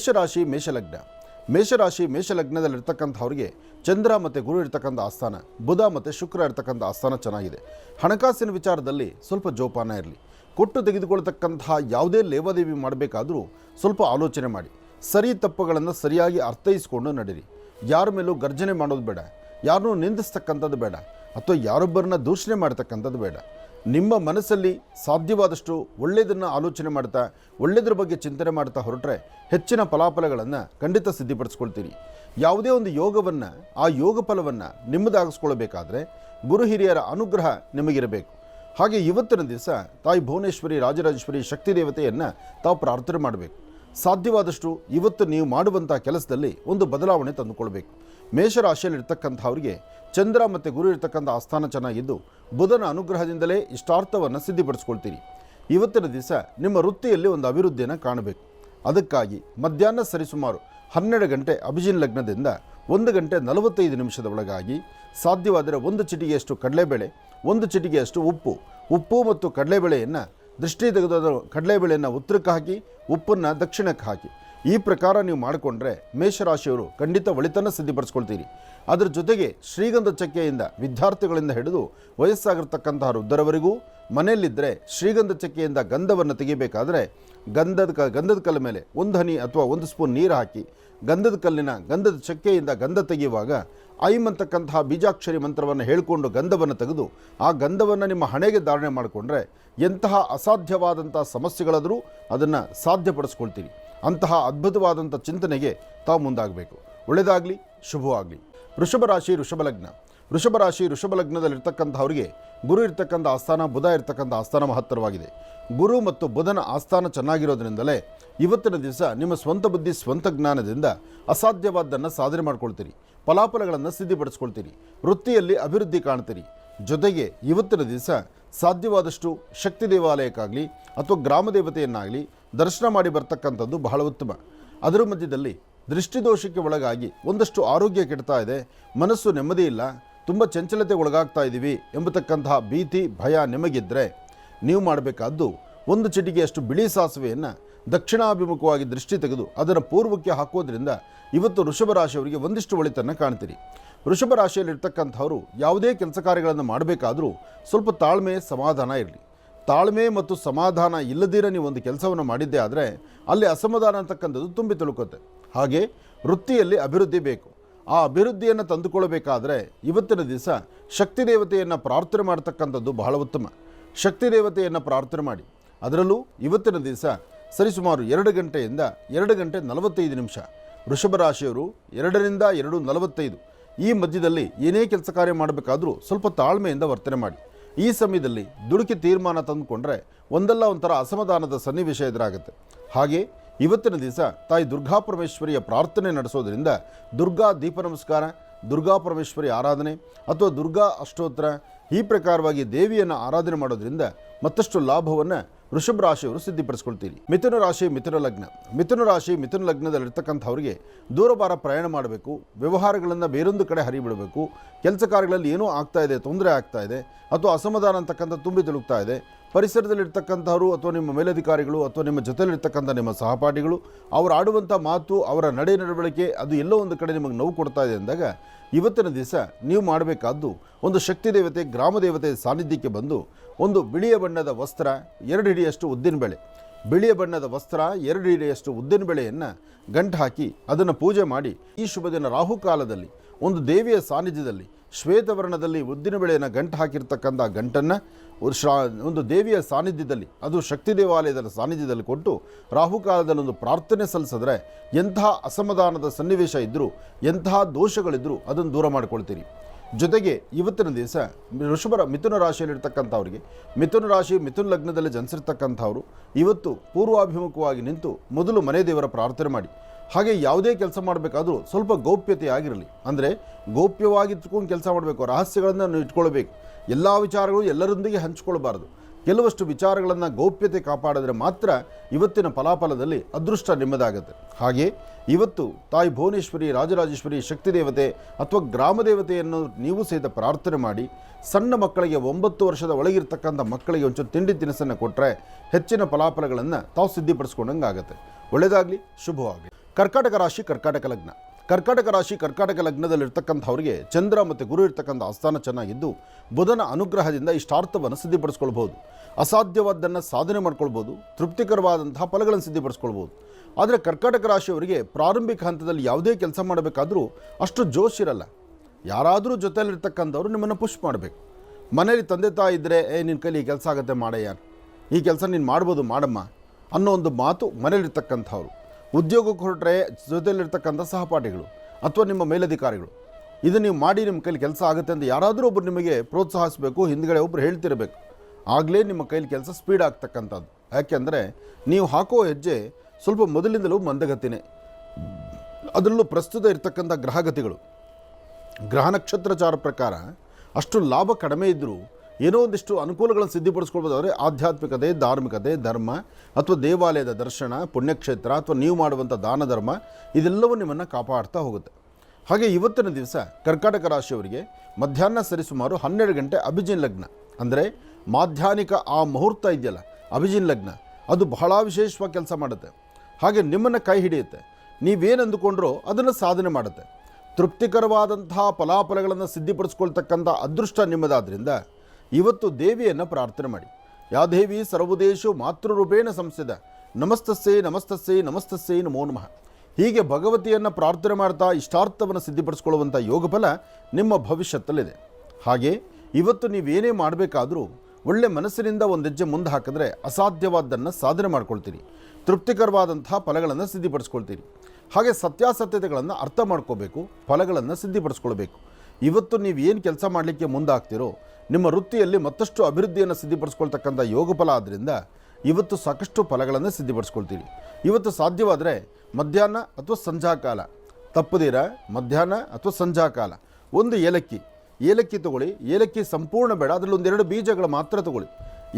ಮೇಷರಾಶಿ, ಮೇಷಲಗ್ನ. ಮೇಷರಾಶಿ, ಮೇಷಲಗ್ನದಲ್ಲಿರ್ತಕ್ಕಂಥವ್ರಿಗೆ ಚಂದ್ರ ಮತ್ತು ಗುರು ಇರ್ತಕ್ಕಂಥ ಆಸ್ಥಾನ, ಬುಧ ಮತ್ತು ಶುಕ್ರ ಇರ್ತಕ್ಕಂಥ ಆಸ್ಥಾನ ಚೆನ್ನಾಗಿದೆ. ಹಣಕಾಸಿನ ವಿಚಾರದಲ್ಲಿ ಸ್ವಲ್ಪ ಜೋಪಾನ ಇರಲಿ. ಕೊಟ್ಟು ತೆಗೆದುಕೊಳ್ತಕ್ಕಂತಹ ಯಾವುದೇ ಲೇವಾದೇವಿ ಮಾಡಬೇಕಾದರೂ ಸ್ವಲ್ಪ ಆಲೋಚನೆ ಮಾಡಿ. ಸರಿ ತಪ್ಪುಗಳನ್ನು ಸರಿಯಾಗಿ ಅರ್ಥೈಸಿಕೊಂಡು ನಡೀರಿ. ಯಾರ ಮೇಲೂ ಗರ್ಜನೆ ಮಾಡೋದು ಬೇಡ. ಯಾರನ್ನೂ ನಿಂದಿಸ್ತಕ್ಕಂಥದ್ದು ಬೇಡ. ಅಥವಾ ಯಾರೊಬ್ಬರನ್ನ ದೂಷಣೆ ಮಾಡ್ತಕ್ಕಂಥದ್ದು ಬೇಡ. ನಿಮ್ಮ ಮನಸ್ಸಲ್ಲಿ ಸಾಧ್ಯವಾದಷ್ಟು ಒಳ್ಳೆಯದನ್ನು ಆಲೋಚನೆ ಮಾಡ್ತಾ, ಒಳ್ಳೆಯದ್ರ ಬಗ್ಗೆ ಚಿಂತನೆ ಮಾಡ್ತಾ ಹೊರಟ್ರೆ ಹೆಚ್ಚಿನ ಫಲಾಫಲಗಳನ್ನು ಖಂಡಿತ ಸಿದ್ಧಪಡಿಸ್ಕೊಳ್ತೀರಿ. ಯಾವುದೇ ಒಂದು ಯೋಗವನ್ನು, ಆ ಯೋಗ ಫಲವನ್ನು ನಿಮ್ಮದಾಗಿಸ್ಕೊಳ್ಬೇಕಾದ್ರೆ ಗುರು ಹಿರಿಯರ ಅನುಗ್ರಹ ನಿಮಗಿರಬೇಕು. ಹಾಗೆ ಇವತ್ತಿನ ದಿವಸ ತಾಯಿ ಭುವನೇಶ್ವರಿ, ರಾಜರಾಜೇಶ್ವರಿ ಶಕ್ತಿ ದೇವತೆಯನ್ನು ತಾವು ಪ್ರಾರ್ಥನೆ ಮಾಡಬೇಕು. ಸಾಧ್ಯವಾದಷ್ಟು ಇವತ್ತು ನೀವು ಮಾಡುವಂಥ ಕೆಲಸದಲ್ಲಿ ಒಂದು ಬದಲಾವಣೆ ತಂದುಕೊಳ್ಬೇಕು. ಮೇಷರಾಶಿಯಲ್ಲಿರ್ತಕ್ಕಂಥವ್ರಿಗೆ ಚಂದ್ರ ಮತ್ತು ಗುರು ಇರ್ತಕ್ಕಂಥ ಆಸ್ಥಾನ ಚೆನ್ನಾಗಿದ್ದು ಬುಧನ ಅನುಗ್ರಹದಿಂದಲೇ ಇಷ್ಟಾರ್ಥವನ್ನು ಸಿದ್ಧಿಪಡಿಸ್ಕೊಳ್ತೀರಿ. ಇವತ್ತಿನ ದಿವಸ ನಿಮ್ಮ ವೃತ್ತಿಯಲ್ಲಿ ಒಂದು ಅಭಿವೃದ್ಧಿಯನ್ನು ಕಾಣಬೇಕು. ಅದಕ್ಕಾಗಿ ಮಧ್ಯಾಹ್ನ ಸರಿಸುಮಾರು ಹನ್ನೆರಡು ಗಂಟೆ ಅಭಿಜಿನ್ ಲಗ್ನದಿಂದ ಒಂದು ಗಂಟೆ ನಲವತ್ತೈದು ನಿಮಿಷದ ಒಳಗಾಗಿ ಸಾಧ್ಯವಾದರೆ ಒಂದು ಚಿಟಿಗೆಯಷ್ಟು ಕಡಲೆಬೇಳೆ, ಒಂದು ಚಿಟಿಗೆಯಷ್ಟು ಉಪ್ಪು. ಉಪ್ಪು ಮತ್ತು ಕಡಲೆಬೇಳೆಯನ್ನು ದೃಷ್ಟಿ ತೆಗೆದ ಕಡಲೆಬೇಳೆಯನ್ನು ಉತ್ತರಕ್ಕೆ ಹಾಕಿ, ಉಪ್ಪನ್ನು ದಕ್ಷಿಣಕ್ಕೆ ಹಾಕಿ. ಈ ಪ್ರಕಾರ ನೀವು ಮಾಡಿಕೊಂಡ್ರೆ ಮೇಷರಾಶಿಯವರು ಖಂಡಿತ ಒಳಿತನ್ನು ಸಿದ್ಧಿಪಡಿಸ್ಕೊಳ್ತೀರಿ. ಅದರ ಜೊತೆಗೆ ಶ್ರೀಗಂಧ ಚಕ್ಕೆಯಿಂದ ವಿದ್ಯಾರ್ಥಿಗಳಿಂದ ಹಿಡಿದು ವಯಸ್ಸಾಗಿರ್ತಕ್ಕಂತಹ ವೃದ್ಧರವರೆಗೂ, ಮನೆಯಲ್ಲಿದ್ದರೆ ಶ್ರೀಗಂಧ ಚಕ್ಕೆಯಿಂದ ಗಂಧವನ್ನು ತೆಗೆಯಬೇಕಾದರೆ ಗಂಧದ ಕ, ಗಂಧದ ಕಲ್ಲ ಮೇಲೆ ಒಂದು ಹನಿ ಅಥವಾ ಒಂದು ಸ್ಪೂನ್ ನೀರು ಹಾಕಿ, ಗಂಧದ ಕಲ್ಲಿನ ಗಂಧದ ಚಕ್ಕೆಯಿಂದ ಗಂಧ ತೆಗೆಯುವಾಗ ಐಮ್ ಅಂತಕ್ಕಂತಹ ಬೀಜಾಕ್ಷರಿ ಮಂತ್ರವನ್ನು ಹೇಳಿಕೊಂಡು ಗಂಧವನ್ನು ತೆಗೆದು ಆ ಗಂಧವನ್ನು ನಿಮ್ಮ ಹಣೆಗೆ ಧಾರಣೆ ಮಾಡಿಕೊಂಡ್ರೆ ಎಂತಹ ಅಸಾಧ್ಯವಾದಂಥ ಸಮಸ್ಯೆಗಳಾದರೂ ಅದನ್ನು ಸಾಧ್ಯಪಡಿಸ್ಕೊಳ್ತೀರಿ. ಅಂತಹ ಅದ್ಭುತವಾದಂಥ ಚಿಂತನೆಗೆ ತಾವು ಮುಂದಾಗಬೇಕು. ಒಳ್ಳೆಯದಾಗಲಿ, ಶುಭವಾಗಲಿ. ವೃಷಭ ರಾಶಿ ವೃಷಭ ಲಗ್ನ ವೃಷಭ ರಾಶಿ ವೃಷಭ ಲಗ್ನದಲ್ಲಿರ್ತಕ್ಕಂಥವ್ರಿಗೆ ಗುರು ಇರ್ತಕ್ಕಂಥ ಆಸ್ಥಾನ, ಬುಧ ಇರ್ತಕ್ಕಂಥ ಆಸ್ಥಾನ ಮಹತ್ತರವಾಗಿದೆ. ಗುರು ಮತ್ತು ಬುಧನ ಆಸ್ಥಾನ ಚೆನ್ನಾಗಿರೋದ್ರಿಂದಲೇ ಇವತ್ತಿನ ದಿವಸ ನಿಮ್ಮ ಸ್ವಂತ ಬುದ್ಧಿ, ಸ್ವಂತ ಜ್ಞಾನದಿಂದ ಅಸಾಧ್ಯವಾದ್ದನ್ನು ಸಾಧನೆ ಮಾಡ್ಕೊಳ್ತೀರಿ. ಫಲಾಫಲಗಳನ್ನು ಸಿದ್ಧಿಪಡಿಸ್ಕೊಳ್ತೀರಿ, ವೃತ್ತಿಯಲ್ಲಿ ಅಭಿವೃದ್ಧಿ ಕಾಣ್ತೀರಿ. ಜೊತೆಗೆ ಇವತ್ತಿನ ದಿವಸ ಸಾಧ್ಯವಾದಷ್ಟು ಶಕ್ತಿ ದೇವಾಲಯಕ್ಕಾಗಲಿ ಅಥವಾ ಗ್ರಾಮ ದೇವತೆಯನ್ನಾಗಲಿ ದರ್ಶನ ಮಾಡಿ ಬರ್ತಕ್ಕಂಥದ್ದು ಬಹಳ ಉತ್ತಮ. ಅದರ ಮಧ್ಯದಲ್ಲಿ ದೃಷ್ಟಿದೋಷಕ್ಕೆ ಒಳಗಾಗಿ ಒಂದಷ್ಟು ಆರೋಗ್ಯ ಕೆಡ್ತಾ ಇದೆ, ಮನಸ್ಸು ನೆಮ್ಮದಿ ಇಲ್ಲ, ತುಂಬ ಚಂಚಲತೆ ಒಳಗಾಗ್ತಾ ಇದ್ದೀವಿ ಎಂಬತಕ್ಕಂತಹ ಭೀತಿ, ಭಯ ನಿಮಗಿದ್ದರೆ ನೀವು ಮಾಡಬೇಕಾದ್ದು ಒಂದು ಚಿಟಿಗೆಯಷ್ಟು ಬಿಳಿ ಸಾಸಿವೆಯನ್ನು ದಕ್ಷಿಣಾಭಿಮುಖವಾಗಿ ದೃಷ್ಟಿ ತೆಗೆದು ಅದನ್ನು ಪೂರ್ವಕ್ಕೆ ಹಾಕೋದ್ರಿಂದ ಇವತ್ತು ವೃಷಭ ರಾಶಿಯವರಿಗೆ ಒಂದಿಷ್ಟು ಒಳಿತನ್ನು ಕಾಣ್ತೀರಿ. ವೃಷಭ ರಾಶಿಯಲ್ಲಿರ್ತಕ್ಕಂಥವರು ಯಾವುದೇ ಕೆಲಸ ಕಾರ್ಯಗಳನ್ನು ಮಾಡಬೇಕಾದರೂ ಸ್ವಲ್ಪ ತಾಳ್ಮೆ, ಸಮಾಧಾನ ಇರಲಿ. ತಾಳ್ಮೆ ಮತ್ತು ಸಮಾಧಾನ ಇಲ್ಲದಿರ ನೀವು ಒಂದು ಕೆಲಸವನ್ನು ಮಾಡಿದ್ದೇ ಆದರೆ ಅಲ್ಲಿ ಅಸಮಾಧಾನ ಅಂತಕ್ಕಂಥದ್ದು ತುಂಬಿ ತುಳುಕುತ್ತೆ. ಹಾಗೆ ವೃತ್ತಿಯಲ್ಲಿ ಅಭಿವೃದ್ಧಿ ಬೇಕು. ಆ ಅಭಿವೃದ್ಧಿಯನ್ನು ತಂದುಕೊಳ್ಳಬೇಕಾದರೆ ಇವತ್ತಿನ ದಿವಸ ಶಕ್ತಿ ದೇವತೆಯನ್ನು ಪ್ರಾರ್ಥನೆ ಮಾಡ್ತಕ್ಕಂಥದ್ದು ಬಹಳ ಉತ್ತಮ. ಶಕ್ತಿ ದೇವತೆಯನ್ನು ಪ್ರಾರ್ಥನೆ ಮಾಡಿ. ಅದರಲ್ಲೂ ಇವತ್ತಿನ ದಿವಸ ಸರಿಸುಮಾರು ಎರಡು ಗಂಟೆಯಿಂದ ಎರಡು ಗಂಟೆ ನಲವತ್ತೈದು ನಿಮಿಷ. ವೃಷಭ ರಾಶಿಯವರು ಎರಡರಿಂದ ಎರಡು ನಲವತ್ತೈದು. ಈ ಮಧ್ಯದಲ್ಲಿ ಏನೇ ಕೆಲಸ ಕಾರ್ಯ ಮಾಡಬೇಕಾದರೂ ಸ್ವಲ್ಪ ತಾಳ್ಮೆಯಿಂದ ವರ್ತನೆ ಮಾಡಿ. ಈ ಸಮಯದಲ್ಲಿ ದುಡುಕಿ ತೀರ್ಮಾನ ತಂದುಕೊಂಡ್ರೆ ಒಂದಲ್ಲ ಒಂಥರ ಅಸಮಾಧಾನದ ಸನ್ನಿವೇಶ ಎದುರಾಗುತ್ತೆ. ಹಾಗೆ ಇವತ್ತಿನ ದಿವಸ ತಾಯಿ ದುರ್ಗಾ ಪರಮೇಶ್ವರಿಯ ಪ್ರಾರ್ಥನೆ ನಡೆಸೋದರಿಂದ ದುರ್ಗಾ ದೀಪ ನಮಸ್ಕಾರ, ದುರ್ಗಾ ಪರಮೇಶ್ವರಿ ಆರಾಧನೆ ಅಥವಾ ದುರ್ಗಾ ಅಷ್ಟೋತ್ತರ ಈ ಪ್ರಕಾರವಾಗಿ ದೇವಿಯನ್ನು ಆರಾಧನೆ ಮಾಡೋದರಿಂದ ಮತ್ತಷ್ಟು ಲಾಭವನ್ನು ವೃಷಭ ರಾಶಿಯವರು ಸಿದ್ಧಿಪಡಿಸ್ಕೊಳ್ತೀರಿ. ಮಿಥುನ ರಾಶಿ, ಮಿಥುನ ಲಗ್ನ. ಮಿಥುನ ರಾಶಿ, ಮಿಥುನ ಲಗ್ನದಲ್ಲಿರ್ತಕ್ಕಂಥವ್ರಿಗೆ ದೂರಭಾರ ಪ್ರಯಾಣ ಮಾಡಬೇಕು, ವ್ಯವಹಾರಗಳನ್ನು ಬೇರೊಂದು ಕಡೆ ಹರಿಬಿಡಬೇಕು, ಕೆಲಸ ಕಾರ್ಯಗಳಲ್ಲಿ ಏನೋ ಆಗ್ತಾ ಇದೆ, ತೊಂದರೆ ಆಗ್ತಾ ಇದೆ, ಅಥವಾ ಅಸಮಾಧಾನ ಅಂತಕ್ಕಂಥ ತುಂಬಿ ತುಳುಕ್ತಾ ಇದೆ, ಪರಿಸರದಲ್ಲಿರ್ತಕ್ಕಂಥವರು ಅಥವಾ ನಿಮ್ಮ ಮೇಲಧಿಕಾರಿಗಳು ಅಥವಾ ನಿಮ್ಮ ಜೊತೆಯಲ್ಲಿರ್ತಕ್ಕಂಥ ನಿಮ್ಮ ಸಹಪಾಠಿಗಳು, ಅವರು ಆಡುವಂಥ ಮಾತು, ಅವರ ನಡೆ ನಡವಳಿಕೆ, ಅದು ಎಲ್ಲೋ ಒಂದು ಕಡೆ ನಿಮಗೆ ನೋವು ಕೊಡ್ತಾ ಇದೆ ಅಂದಾಗ, ಇವತ್ತಿನ ದಿವಸ ನೀವು ಮಾಡಬೇಕಾದ್ದು ಒಂದು ಶಕ್ತಿ ದೇವತೆ, ಗ್ರಾಮ ದೇವತೆ ಸಾನ್ನಿಧ್ಯಕ್ಕೆ ಬಂದು ಒಂದು ಬಿಳಿಯ ಬಣ್ಣದ ವಸ್ತ್ರ ಎರಡು ಹಿಡಿಯಷ್ಟು ಉದ್ದಿನಬೇಳೆ ಬಿಳಿಯ ಬಣ್ಣದ ವಸ್ತ್ರ ಎರಡು ಹಿಡಿಯಷ್ಟು ಉದ್ದಿನಬೇಳೆಯನ್ನು ಗಂಟು ಹಾಕಿ ಅದನ್ನು ಪೂಜೆ ಮಾಡಿ ಈ ಶುಭ ದಿನ ರಾಹುಕಾಲದಲ್ಲಿ, ಒಂದು ದೇವಿಯ ಸಾನ್ನಿಧ್ಯದಲ್ಲಿ, ಶ್ವೇತವರ್ಣದಲ್ಲಿ ಉದ್ದಿನ ಬೆಳೆಯನ್ನು ಗಂಟು ಹಾಕಿರ್ತಕ್ಕಂಥ ಗಂಟನ್ನು ಒಂದು ದೇವಿಯ ಸಾನ್ನಿಧ್ಯದಲ್ಲಿ, ಅದು ಶಕ್ತಿ ದೇವಾಲಯದ ಸಾನ್ನಿಧ್ಯದಲ್ಲಿ ಕೊಟ್ಟು ರಾಹುಕಾಲದಲ್ಲಿ ಒಂದು ಪ್ರಾರ್ಥನೆ ಸಲ್ಲಿಸಿದ್ರೆ ಎಂಥ ಅಸಮಾಧಾನದ ಸನ್ನಿವೇಶ ಇದ್ದರೂ ಎಂತಹ ದೋಷಗಳಿದ್ದರೂ ಅದನ್ನು ದೂರ ಮಾಡ್ಕೊಳ್ತೀರಿ. ಜೊತೆಗೆ ಇವತ್ತಿನ ದಿವಸ ಋಷಭರ ಮಿಥುನ ರಾಶಿಯಲ್ಲಿರ್ತಕ್ಕಂಥವ್ರಿಗೆ, ಮಿಥುನ ರಾಶಿ ಮಿಥುನ ಲಗ್ನದಲ್ಲಿ ಜನಿಸಿರ್ತಕ್ಕಂಥವ್ರು ಇವತ್ತು ಪೂರ್ವಾಭಿಮುಖವಾಗಿ ನಿಂತು ಮೊದಲು ಮನೆ ದೇವರ ಪ್ರಾರ್ಥನೆ ಮಾಡಿ. ಹಾಗೆ ಯಾವುದೇ ಕೆಲಸ ಮಾಡಬೇಕಾದರೂ ಸ್ವಲ್ಪ ಗೌಪ್ಯತೆ ಆಗಿರಲಿ ಅಂದರೆ ಗೌಪ್ಯವಾಗಿ ಇಟ್ಕೊಂಡು ಕೆಲಸ ಮಾಡಬೇಕು, ರಹಸ್ಯಗಳನ್ನು ಇಟ್ಕೊಳ್ಬೇಕು. ಎಲ್ಲ ವಿಚಾರಗಳು ಎಲ್ಲರೊಂದಿಗೆ ಹಂಚಿಕೊಳ್ಬಾರ್ದು. ಕೆಲವಷ್ಟು ವಿಚಾರಗಳನ್ನು ಗೌಪ್ಯತೆ ಕಾಪಾಡಿದ್ರೆ ಮಾತ್ರ ಇವತ್ತಿನ ಫಲಾಫಲದಲ್ಲಿ ಅದೃಷ್ಟ ನಿಮ್ಮದಾಗುತ್ತೆ. ಹಾಗೆ ಇವತ್ತು ತಾಯಿ ಭುವನೇಶ್ವರಿ, ರಾಜರಾಜೇಶ್ವರಿ ಶಕ್ತಿ ದೇವತೆ ಅಥವಾ ಗ್ರಾಮ ದೇವತೆಯನ್ನು ನೀವು ಸಹಿತ ಪ್ರಾರ್ಥನೆ ಮಾಡಿ, ಸಣ್ಣ ಮಕ್ಕಳಿಗೆ ಒಂಬತ್ತು ವರ್ಷದ ಒಳಗಿರ್ತಕ್ಕಂಥ ಮಕ್ಕಳಿಗೆ ಒಂಚೂರು ತಿಂಡಿ ತಿನಿಸನ್ನು ಕೊಟ್ಟರೆ ಹೆಚ್ಚಿನ ಫಲಾಫಲಗಳನ್ನು ತಾವು ಸಿದ್ಧಿಪಡಿಸ್ಕೊಂಡಂಗೆ ಆಗುತ್ತೆ ಒಳ್ಳೆಯದಾಗಲಿ ಶುಭವಾಗಲಿ. ಕರ್ಕಾಟಕ ರಾಶಿ ಕರ್ಕಾಟಕ ಲಗ್ನ. ಕರ್ಕಾಟಕ ರಾಶಿ ಕರ್ಕಾಟಕ ಲಗ್ನದಲ್ಲಿರ್ತಕ್ಕಂಥವ್ರಿಗೆ ಚಂದ್ರ ಮತ್ತು ಗುರು ಇರ್ತಕ್ಕಂಥ ಆಸ್ಥಾನ ಚೆನ್ನಾಗಿದ್ದು ಬುಧನ ಅನುಗ್ರಹದಿಂದ ಇಷ್ಟಾರ್ಥವನ್ನು ಸಿದ್ಧಿಪಡಿಸ್ಕೊಳ್ಬೋದು ಅಸಾಧ್ಯವಾದ್ದನ್ನು ಸಾಧನೆ ಮಾಡ್ಕೊಳ್ಬೋದು ತೃಪ್ತಿಕರವಾದಂತಹ ಫಲಗಳನ್ನು ಸಿದ್ಧಿಪಡಿಸ್ಕೊಳ್ಬೋದು ಆದರೆ ಕರ್ಕಾಟಕ ರಾಶಿಯವರಿಗೆ ಪ್ರಾರಂಭಿಕ ಹಂತದಲ್ಲಿ ಯಾವುದೇ ಕೆಲಸ ಮಾಡಬೇಕಾದರೂ ಅಷ್ಟು ಜೋಶ್ ಇರಲ್ಲ. ಯಾರಾದರೂ ಜೊತೆಯಲ್ಲಿರ್ತಕ್ಕಂಥವ್ರು ನಿಮ್ಮನ್ನು ಪುಷ್ ಮಾಡಬೇಕು. ಮನೆಯಲ್ಲಿ ತಂದೆ ತಾಯಿ ಇದ್ದರೆ ಏ ನಿನ್ನ ಕೈಲಿ ಈ ಕೆಲಸ ಆಗುತ್ತೆ ಮಾಡಯ್ಯ ಈ ಕೆಲಸ ನೀನು ಮಾಡ್ಬೋದು, ಮಾಡಮ್ಮ. ಅನ್ನೋ ಒಂದು ಮಾತು ಮನೇಲಿರ್ತಕ್ಕಂಥವ್ರು. ಉದ್ಯೋಗಕ್ಕೆ ಹೊರಟ್ರೆ ಜೊತೆಯಲ್ಲಿರ್ತಕ್ಕಂಥ ಸಹಪಾಠಿಗಳು ಅಥವಾ ನಿಮ್ಮ ಮೇಲಧಿಕಾರಿಗಳು. ಇದು ನೀವು ಮಾಡಿ ನಿಮ್ಮ ಕೈಲಿ ಕೆಲಸ ಆಗುತ್ತೆ ಅಂತ ಯಾರಾದರೂ ಒಬ್ಬರು ನಿಮಗೆ ಪ್ರೋತ್ಸಾಹಿಸಬೇಕು, ಹಿಂದ್ಗಡೆ ಒಬ್ಬರು ಹೇಳ್ತಿರಬೇಕು. ಆಗಲೇ ನಿಮ್ಮ ಕೈಲಿ ಕೆಲಸ ಸ್ಪೀಡ್ ಆಗ್ತಕ್ಕಂಥದ್ದು. ಯಾಕೆಂದರೆ ನೀವು ಹಾಕೋ ಹೆಜ್ಜೆ ಸ್ವಲ್ಪ ಮೊದಲಿಂದಲೂ ಮಂದಗತಿನೇ. ಅದರಲ್ಲೂ ಪ್ರಸ್ತುತ ಇರತಕ್ಕಂಥ ಗ್ರಹಗತಿಗಳು. ಗ್ರಹ ನಕ್ಷತ್ರಚಾರ ಪ್ರಕಾರ ಅಷ್ಟು ಲಾಭ ಕಡಿಮೆ ಇದ್ದರೂ ಏನೋ ಒಂದಿಷ್ಟು ಅನುಕೂಲಗಳನ್ನು ಸಿದ್ಧಿಪಡಿಸ್ಕೊಳ್ಬೋದಾದರೆ ಆಧ್ಯಾತ್ಮಿಕತೆ, ಧಾರ್ಮಿಕತೆ, ಧರ್ಮ ಅಥವಾ ದೇವಾಲಯದ ದರ್ಶನ, ಪುಣ್ಯಕ್ಷೇತ್ರ ಅಥವಾ ನೀವು ಮಾಡುವಂಥ ದಾನ ಧರ್ಮ, ಇದೆಲ್ಲವೂ ನಿಮ್ಮನ್ನು ಕಾಪಾಡ್ತಾ ಹೋಗುತ್ತೆ. ಹಾಗೆ ಇವತ್ತಿನ ದಿವಸ ಕರ್ಕಾಟಕ ರಾಶಿಯವರಿಗೆ ಮಧ್ಯಾಹ್ನ ಸರಿಸುಮಾರು ಹನ್ನೆರಡು ಗಂಟೆ ಅಭಿಜಿನ್ ಲಗ್ನ. ಅಂದರೆ ಮಾಧ್ಯಾನಿಕ ಆ ಮುಹೂರ್ತ ಇದೆಯಲ್ಲ, ಅಭಿಜಿನ್ ಲಗ್ನ, ಅದು ಬಹಳ ವಿಶೇಷವಾಗಿ ಕೆಲಸ ಮಾಡುತ್ತೆ. ಹಾಗೆ ನಿಮ್ಮನ್ನು ಕೈ ಹಿಡಿಯುತ್ತೆ. ನೀವೇನು ಅಂದುಕೊಂಡ್ರೋ ಅದನ್ನು ಸಾಧನೆ ಮಾಡುತ್ತೆ. ತೃಪ್ತಿಕರವಾದಂತಹ ಫಲಾಫಲಗಳನ್ನು ಸಿದ್ಧಿಪಡಿಸ್ಕೊಳ್ತಕ್ಕಂಥ ಅದೃಷ್ಟ ನಿಮ್ಮದಾದ್ರಿಂದ ಇವತ್ತು ದೇವಿಯನ್ನು ಪ್ರಾರ್ಥನೆ ಮಾಡಿ. ಯಾ ದೇವಿ ಸರ್ವದೇಶು ಮಾತೃರೂಪೇಣ ಸಂಸ್ಥೆದ ನಮಸ್ತಸ್ಸೇ ನಮಸ್ತಸ್ಸೇ ನಮಸ್ತಸ್ಸೇ ನಮೋ ನಮಃ. ಹೀಗೆ ಭಗವತಿಯನ್ನು ಪ್ರಾರ್ಥನೆ ಮಾಡ್ತಾ ಇಷ್ಟಾರ್ಥವನ್ನು ಸಿದ್ಧಿಪಡಿಸ್ಕೊಳ್ಳುವಂಥ ಯೋಗಫಲ ನಿಮ್ಮ ಭವಿಷ್ಯತ್ತಲ್ಲಿದೆ. ಹಾಗೆ ಇವತ್ತು ನೀವೇನೇ ಮಾಡಬೇಕಾದರೂ ಒಳ್ಳೆ ಮನಸ್ಸಿನಿಂದ ಒಂದು ಹೆಜ್ಜೆ ಮುಂದೆ ಹಾಕಿದ್ರೆ ಅಸಾಧ್ಯವಾದ್ದನ್ನು ಸಾಧನೆ ಮಾಡ್ಕೊಳ್ತೀರಿ. ತೃಪ್ತಿಕರವಾದಂತಹ ಫಲಗಳನ್ನು ಸಿದ್ಧಿಪಡಿಸ್ಕೊಳ್ತೀರಿ. ಹಾಗೆ ಸತ್ಯಾಸತ್ಯತೆಗಳನ್ನು ಅರ್ಥ ಮಾಡ್ಕೋಬೇಕು, ಫಲಗಳನ್ನು ಸಿದ್ಧಿಪಡಿಸ್ಕೊಳ್ಬೇಕು. ಇವತ್ತು ನೀವು ಏನು ಕೆಲಸ ಮಾಡಲಿಕ್ಕೆ ಮುಂದಾಗ್ತಿರೋ ನಿಮ್ಮ ವೃತ್ತಿಯಲ್ಲಿ ಮತ್ತಷ್ಟು ಅಭಿವೃದ್ಧಿಯನ್ನು ಸಿದ್ಧಪಡಿಸ್ಕೊಳ್ತಕ್ಕಂಥ ಯೋಗ ಫಲ ಆದ್ದರಿಂದ ಇವತ್ತು ಸಾಕಷ್ಟು ಫಲಗಳನ್ನು ಸಿದ್ಧಪಡಿಸ್ಕೊಳ್ತೀವಿ. ಇವತ್ತು ಸಾಧ್ಯವಾದರೆ ಮಧ್ಯಾಹ್ನ ಅಥವಾ ಸಂಧ್ಯಾಕಾಲ ತಪ್ಪದಿರ? ಮಧ್ಯಾಹ್ನ ಅಥವಾ ಸಂಧ್ಯಾಕಾಲ ಒಂದು ಏಲಕ್ಕಿ. ಏಲಕ್ಕಿ ತಗೊಳ್ಳಿ. ಏಲಕ್ಕಿ ಸಂಪೂರ್ಣ ಬೇಡ. ಅದರಲ್ಲಿ ಒಂದೆರಡು ಬೀಜಗಳ ಮಾತ್ರ ತಗೊಳ್ಳಿ.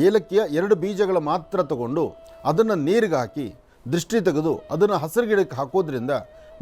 ಏಲಕ್ಕಿಯ ಎರಡು ಬೀಜಗಳ ಮಾತ್ರ ತಗೊಂಡು ಅದನ್ನು ನೀರಿಗೆ ಹಾಕಿ ದೃಷ್ಟಿ ತೆಗೆದು ಅದನ್ನು ಹಸಿರು ಗಿಡಕ್ಕೆ ಹಾಕೋದ್ರಿಂದ